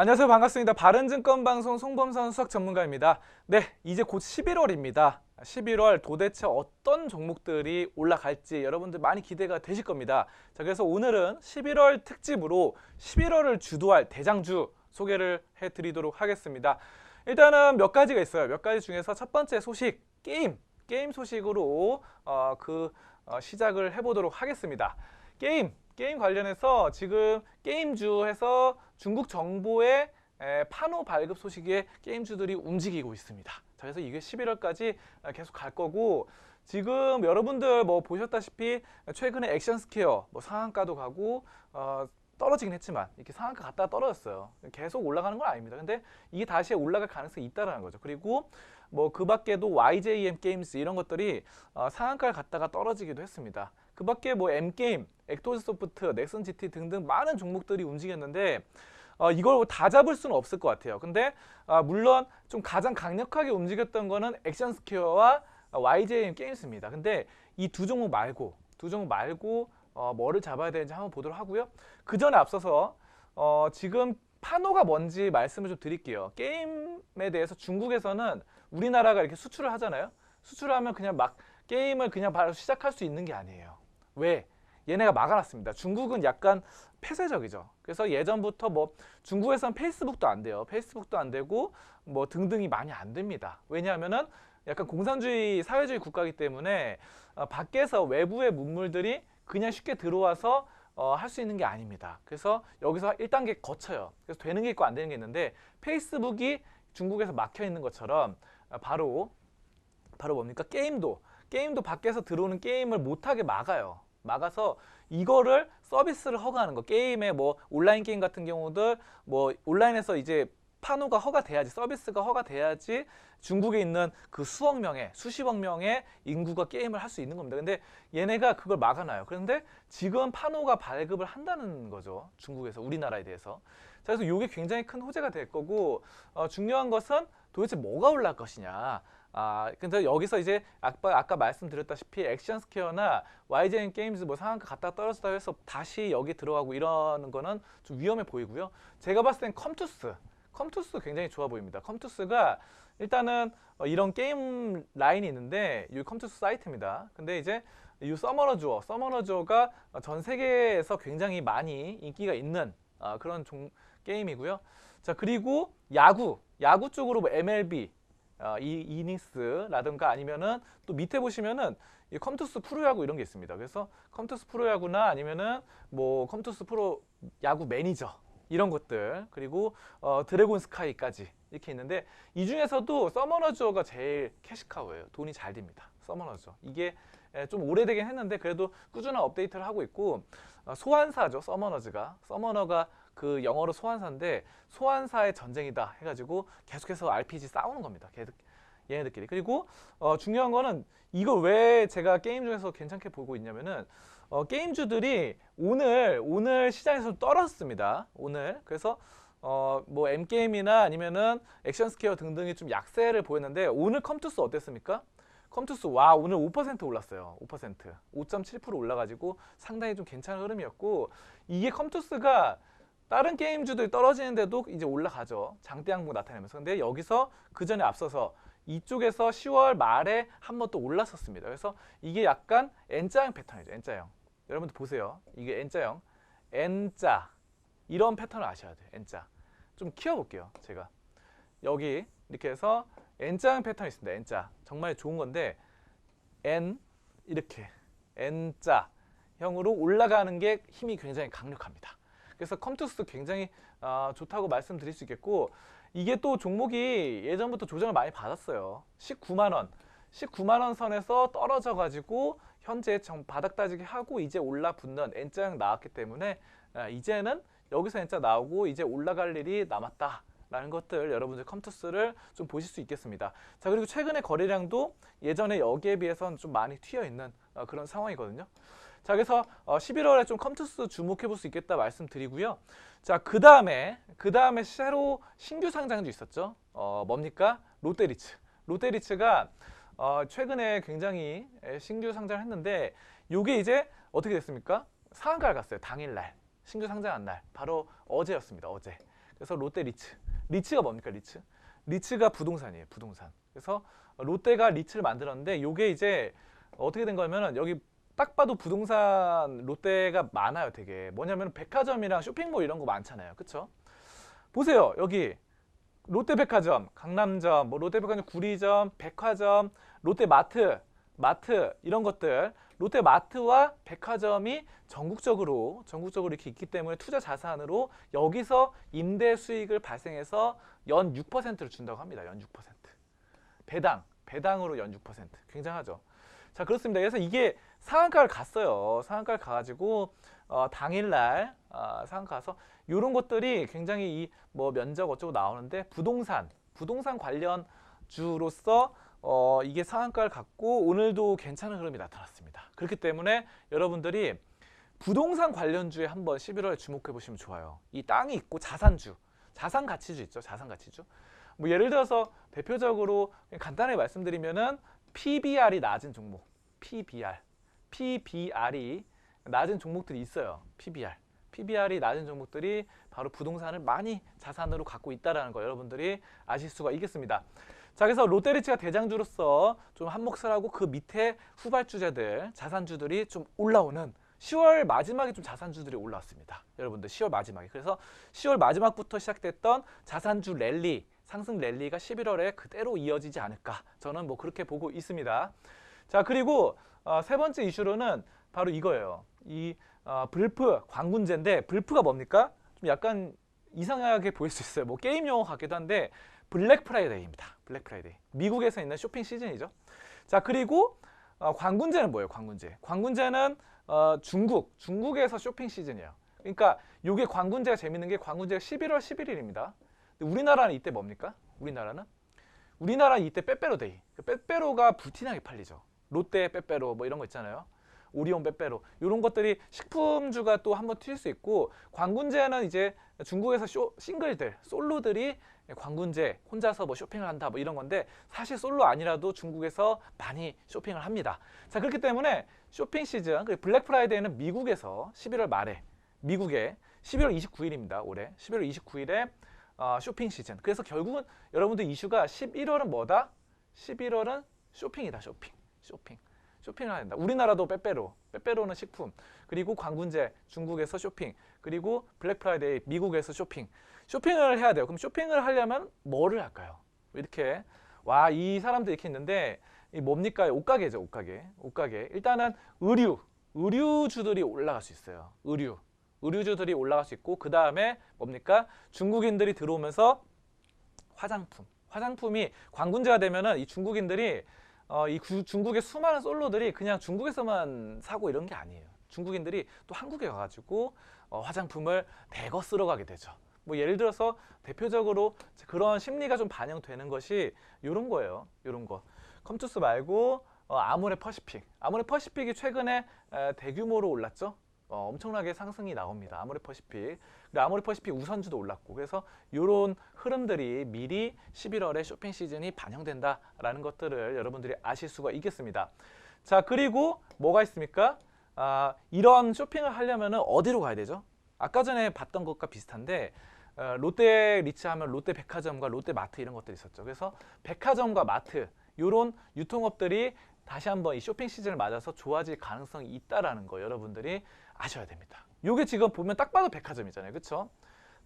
안녕하세요. 반갑습니다. 바른증권 방송 송범선 수석 전문가입니다. 네, 이제 곧 11월입니다. 11월 도대체 어떤 종목들이 올라갈지 여러분들 많이 기대가 되실 겁니다. 자, 그래서 오늘은 11월 특집으로 11월을 주도할 대장주 소개를 해드리도록 하겠습니다. 일단은 몇 가지가 있어요. 몇 가지 중에서 첫 번째 소식 게임 게임 소식으로 어, 그 어, 시작을 해보도록 하겠습니다. 게임 게임 관련해서 지금 게임주에서 중국 정부의 에, 판호 발급 소식에 게임주들이 움직이고 있습니다. 자, 그래서 이게 11월까지 계속 갈 거고 지금 여러분들 뭐 보셨다시피 최근에 액션 스퀘어 뭐 상한가도 가고 어, 떨어지긴 했지만 이렇게 상한가 갔다가 떨어졌어요. 계속 올라가는 건 아닙니다. 근데 이게 다시 올라갈 가능성이 있다라는 거죠. 그리고 뭐 그 밖에도 YJM 게임스 이런 것들이 어, 상한가를 갔다가 떨어지기도 했습니다. 그 밖에 뭐 M게임, 액토즈 소프트, 넥슨 GT 등등 많은 종목들이 움직였는데 어, 이걸 다 잡을 수는 없을 것 같아요. 근데 아, 물론 좀 가장 강력하게 움직였던 거는 액션 스퀘어와 YJM 게임스입니다. 근데 이 두 종목 말고 두 종목 말고 어, 뭐를 잡아야 되는지 한번 보도록 하고요. 그 전에 앞서서 어, 지금 판호가 뭔지 말씀을 좀 드릴게요. 게임에 대해서 중국에서는 우리나라가 이렇게 수출을 하잖아요. 수출하면 그냥 막 게임을 그냥 바로 시작할 수 있는 게 아니에요. 왜? 얘네가 막아놨습니다. 중국은 약간 폐쇄적이죠. 그래서 예전부터 뭐 중국에선 페이스북도 안 돼요. 페이스북도 안 되고 뭐 등등이 많이 안 됩니다. 왜냐하면은 약간 공산주의 사회주의 국가이기 때문에 어, 밖에서 외부의 문물들이 그냥 쉽게 들어와서 어, 할 수 있는 게 아닙니다. 그래서 여기서 1단계 거쳐요. 그래서 되는 게 있고 안 되는 게 있는데 페이스북이 중국에서 막혀 있는 것처럼 어, 바로 바로 뭡니까? 게임도 게임도 밖에서 들어오는 게임을 못하게 막아요. 막아서 이거를 서비스를 허가하는 거. 게임에 뭐 온라인 게임 같은 경우들 뭐 온라인에서 이제 판호가 허가돼야지 서비스가 허가돼야지 중국에 있는 그 수억 명의 수십억 명의 인구가 게임을 할 수 있는 겁니다. 근데 얘네가 그걸 막아놔요. 그런데 지금 판호가 발급을 한다는 거죠. 중국에서 우리나라에 대해서. 자, 그래서 이게 굉장히 큰 호재가 될 거고 어, 중요한 것은 도대체 뭐가 올라갈 것이냐. 아, 근데 여기서 이제 아까, 아까 말씀드렸다시피 액션 스퀘어나 YJN 게임즈 뭐 상한가 갔다 떨어졌다 해서 다시 여기 들어가고 이러는 거는 좀 위험해 보이고요. 제가 봤을 땐 컴투스, 컴투스 굉장히 좋아 보입니다. 컴투스가 일단은 어, 이런 게임 라인이 있는데 이 컴투스 사이트입니다. 근데 이제 이 서머너 주어, 서머너 주어가 전 세계에서 굉장히 많이 인기가 있는 어, 그런 종, 게임이고요. 자 그리고 야구, 야구 쪽으로 뭐 MLB, 어, 이 이닝스라든가 아니면은 또 밑에 보시면은 이 컴투스 프로야구 이런 게 있습니다. 그래서 컴투스 프로야구나 아니면은 뭐 컴투스 프로 야구 매니저 이런 것들 그리고 어, 드래곤 스카이까지 이렇게 있는데 이 중에서도 서머너즈가 제일 캐시카우예요. 돈이 잘 됩니다. 서머너즈 이게 에, 좀 오래되긴 했는데 그래도 꾸준한 업데이트를 하고 있고 어, 소환사죠. 서머너즈가 서머너가 그 영어로 소환사인데 소환사의 전쟁이다 해가지고 계속해서 RPG 싸우는 겁니다. 얘네들끼리. 그리고 어, 중요한 거는 이걸 왜 제가 게임 중에서 괜찮게 보고 있냐면은 어, 게임주들이 오늘 오늘 시장에서 떨어졌습니다. 오늘 그래서 어, 뭐 M 게임이나 아니면은 액션 스퀘어 등등이 좀 약세를 보였는데 오늘 컴투스 어땠습니까? 컴투스 와 오늘 5% 올랐어요. 5% 5.7% 올라가지고 상당히 좀 괜찮은 흐름이었고 이게 컴투스가 다른 게임주들이 떨어지는데도 이제 올라가죠. 장대 항목 나타내면서. 근데 여기서 그 전에 앞서서 이쪽에서 10월 말에 한 번 또 올랐었습니다. 그래서 이게 약간 N자형 패턴이죠. N자형. 여러분들 보세요. 이게 N자형. N자. 이런 패턴을 아셔야 돼요. N자. 좀 키워볼게요. 제가. 여기 이렇게 해서 N자형 패턴이 있습니다. N자. 정말 좋은 건데 N 이렇게 N자 형으로 올라가는 게 힘이 굉장히 강력합니다. 그래서 컴투스 굉장히 어, 좋다고 말씀드릴 수 있겠고 이게 또 종목이 예전부터 조정을 많이 받았어요. 19만 원, 19만 원 선에서 떨어져 가지고 현재 정 바닥 따지기 하고 이제 올라붙는 N자형 나왔기 때문에 아, 이제는 여기서 N자 나오고 이제 올라갈 일이 남았다. 라는 것들 여러분들 컴투스를 좀 보실 수 있겠습니다. 자 그리고 최근에 거래량도 예전에 여기에 비해서는 좀 많이 튀어 있는 어, 그런 상황이거든요. 자 그래서 어, 11월에 좀 컴투스 주목해 볼 수 있겠다 말씀드리고요. 자 그 다음에 그 다음에 새로 신규 상장도 있었죠. 어 뭡니까? 롯데리츠. 롯데리츠가 어, 최근에 굉장히 에, 신규 상장을 했는데 이게 이제 어떻게 됐습니까? 상한가를 갔어요. 당일날 신규 상장한 날 바로 어제였습니다. 어제. 그래서 롯데 리츠. 리츠가 뭡니까 리츠? 리츠가 부동산이에요. 부동산. 그래서 롯데가 리츠를 만들었는데 요게 이제 어떻게 된 거냐면은 여기 딱 봐도 부동산 롯데가 많아요, 되게. 뭐냐면 백화점이랑 쇼핑몰 이런 거 많잖아요. 그쵸? 보세요. 여기 롯데백화점, 강남점, 뭐 롯데백화점 구리점, 백화점, 롯데마트, 마트 이런 것들 롯데마트와 백화점이 전국적으로 전국적으로 이렇게 있기 때문에 투자 자산으로 여기서 임대 수익을 발생해서 연 6%를 준다고 합니다. 연 6%. 배당, 배당으로 연 6%. 굉장하죠. 자, 그렇습니다. 그래서 이게 상한가를 갔어요. 상한가를 가가지고 어, 당일날 어, 상한가 가서 이런 것들이 굉장히 이 뭐 면적 어쩌고 나오는데 부동산, 부동산 관련 주로서 어, 이게 상한가를 갖고 오늘도 괜찮은 흐름이 나타났습니다. 그렇기 때문에 여러분들이 부동산 관련주에 한번 11월에 주목해 보시면 좋아요. 이 땅이 있고 자산주, 자산 가치주 있죠. 자산 가치주. 뭐 예를 들어서 대표적으로 간단하게 말씀드리면은 PBR이 낮은 종목, PBR, PBR이 낮은 종목들이 있어요. PBR, PBR이 낮은 종목들이 바로 부동산을 많이 자산으로 갖고 있다라는 거 여러분들이 아실 수가 있겠습니다. 자, 그래서 롯데리츠가 대장주로서 좀 한몫을 하고 그 밑에 후발주자들, 자산주들이 좀 올라오는 10월 마지막에 좀 자산주들이 올라왔습니다. 여러분들 10월 마지막에. 그래서 10월 마지막부터 시작됐던 자산주 랠리, 상승 랠리가 11월에 그대로 이어지지 않을까. 저는 뭐 그렇게 보고 있습니다. 자, 그리고 어, 세 번째 이슈로는 바로 이거예요. 이 어, 불프 광군제인데 불프가 뭡니까? 좀 약간 이상하게 보일 수 있어요. 뭐 게임 용어 같기도 한데 블랙 프라이데이입니다. 블랙 프라이데이. 미국에서 있는 쇼핑 시즌이죠. 자, 그리고 어, 광군제는 뭐예요? 광군제. 광군제는 어, 중국, 중국에서 쇼핑 시즌이에요. 그러니까 이게 광군제가 재밌는 게 광군제가 11월 11일입니다. 우리나라는 이때 뭡니까? 우리나라는 우리나라는 이때 빼빼로데이. 그 빼빼로가 불티나게 팔리죠. 롯데 빼빼로 뭐 이런 거 있잖아요. 오리온 빼빼로 이런 것들이 식품주가 또 한번 튈 수 있고 광군제는 이제 중국에서 쇼, 싱글들 솔로들이 광군제 혼자서 뭐 쇼핑을 한다 뭐 이런 건데 사실 솔로 아니라도 중국에서 많이 쇼핑을 합니다. 자 그렇기 때문에 쇼핑 시즌 블랙 프라이데이는 미국에서 11월 말에 미국에 11월 29일입니다. 올해 11월 29일에 어, 쇼핑 시즌. 그래서 결국은 여러분들 이슈가 11월은 뭐다? 11월은 쇼핑이다. 쇼핑. 쇼핑. 쇼핑을 해야 된다. 우리나라도 빼빼로, 빼빼로는 식품, 그리고 광군제 중국에서 쇼핑, 그리고 블랙 프라이데이 미국에서 쇼핑. 쇼핑을 해야 돼요. 그럼 쇼핑을 하려면 뭐를 할까요? 이렇게 와 이 사람들 이렇게 있는데 이 뭡니까? 옷가게죠, 옷가게. 옷가게. 일단은 의류, 의류주들이 올라갈 수 있어요. 의류, 의류주들이 올라갈 수 있고 그 다음에 뭡니까? 중국인들이 들어오면서 화장품, 화장품이 광군제가 되면은 이 중국인들이 어, 이 구- 중국의 수많은 솔로들이 그냥 중국에서만 사고 이런 게 아니에요. 중국인들이 또 한국에 가가지고 어, 화장품을 대거 쓰러 가게 되죠. 뭐 예를 들어서 대표적으로 그런 심리가 좀 반영되는 것이 이런 거예요. 이런 거. 컴투스 말고 어, 아모레 퍼시픽. 아모레 퍼시픽이 최근에 에, 대규모로 올랐죠. 어, 엄청나게 상승이 나옵니다. 아모레 퍼시픽. 그리고 아모레 퍼시픽 우선주도 올랐고 그래서 이런 흐름들이 미리 11월에 쇼핑 시즌이 반영된다라는 것들을 여러분들이 아실 수가 있겠습니다. 자 그리고 뭐가 있습니까? 아, 이런 쇼핑을 하려면 어디로 가야 되죠? 아까 전에 봤던 것과 비슷한데 어, 롯데 리츠하면 롯데 백화점과 롯데 마트 이런 것들이 있었죠. 그래서 백화점과 마트 이런 유통업들이 다시 한번 이 쇼핑 시즌을 맞아서 좋아질 가능성이 있다라는 거 여러분들이 아셔야 됩니다. 요게 지금 보면 딱 봐도 백화점이잖아요. 그렇죠?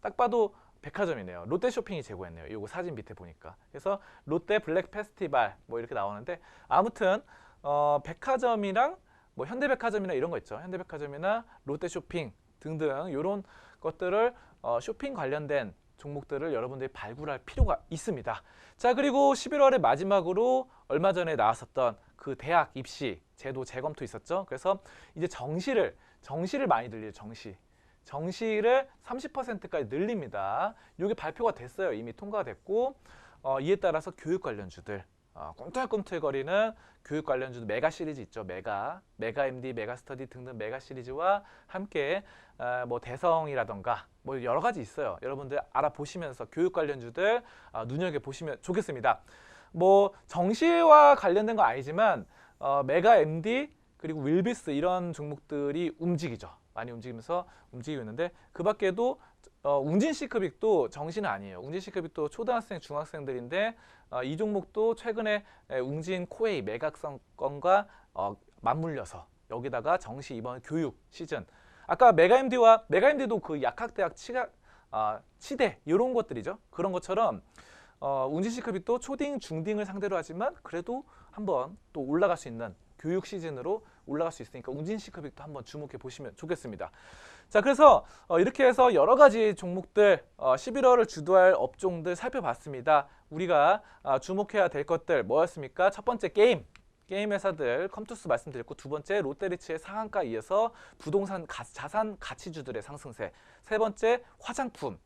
딱 봐도 백화점이네요. 롯데 쇼핑이 제공했네요. 요거 사진 밑에 보니까. 그래서 롯데 블랙 페스티벌 뭐 이렇게 나오는데 아무튼 어, 백화점이랑 뭐 현대백화점이나 이런 거 있죠. 현대백화점이나 롯데 쇼핑 등등 이런 것들을 어, 쇼핑 관련된 종목들을 여러분들이 발굴할 필요가 있습니다. 자 그리고 11월의 마지막으로 얼마 전에 나왔었던 그 대학 입시 제도 재검토 있었죠. 그래서 이제 정시를 정시를 많이 늘려요. 정시. 정시를 30%까지 늘립니다. 이게 발표가 됐어요. 이미 통과가 됐고 어, 이에 따라서 교육 관련주들 어, 꿈틀꿈틀거리는 교육 관련주도 메가 시리즈 있죠. 메가, 메가 MD, 메가 스터디 등등 메가 시리즈와 함께 어, 뭐 대성이라던가 뭐 여러 가지 있어요. 여러분들 알아보시면서 교육 관련주들 어, 눈여겨 보시면 좋겠습니다. 뭐 정시와 관련된 건 아니지만 어, 메가 MD 그리고 윌비스 이런 종목들이 움직이죠. 많이 움직이면서 움직이고 있는데 그 밖에도 어, 웅진 C급익도 정신은 아니에요. 웅진 C급익도 초등학생, 중학생들인데 어, 이 종목도 최근에 에, 웅진 코웨이 매각성 건과 어, 맞물려서 여기다가 정시 이번 교육 시즌 아까 메가MD와 메가MD도 그 약학대학 치가 아, 치대 이런 것들이죠. 그런 것처럼 어, 웅진 C급익도 초딩, 중딩을 상대로 하지만 그래도 한번 또 올라갈 수 있는 교육 시즌으로 올라갈 수 있으니까 웅진 C급익도 한번 주목해 보시면 좋겠습니다. 자, 그래서 어, 이렇게 해서 여러 가지 종목들 어, 11월을 주도할 업종들 살펴봤습니다. 우리가 아, 주목해야 될 것들 뭐였습니까? 첫 번째 게임. 게임 회사들 컴투스 말씀드렸고 두 번째 롯데리츠의 상한가 이어서 부동산 가- 자산 가치주들의 상승세. 세 번째 화장품.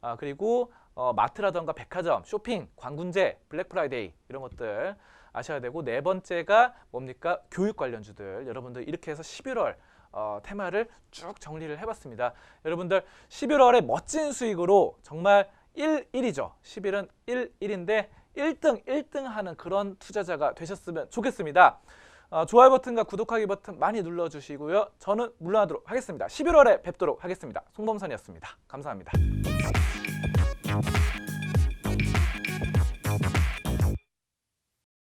아, 그리고 어, 마트라던가 백화점, 쇼핑, 관군제, 블랙 프라이데이 이런 것들 아셔야 되고 네 번째가 뭡니까? 교육 관련주들. 여러분들 이렇게 해서 11월 어, 테마를 쭉 정리를 해봤습니다. 여러분들 11월에 멋진 수익으로 정말 1, 1이죠. 10일은 1, 1인데 1등, 1등 하는 그런 투자자가 되셨으면 좋겠습니다. 어, 좋아요 버튼과 구독하기 버튼 많이 눌러주시고요. 저는 물러나도록 하겠습니다. 11월에 뵙도록 하겠습니다. 송범선이었습니다. 감사합니다.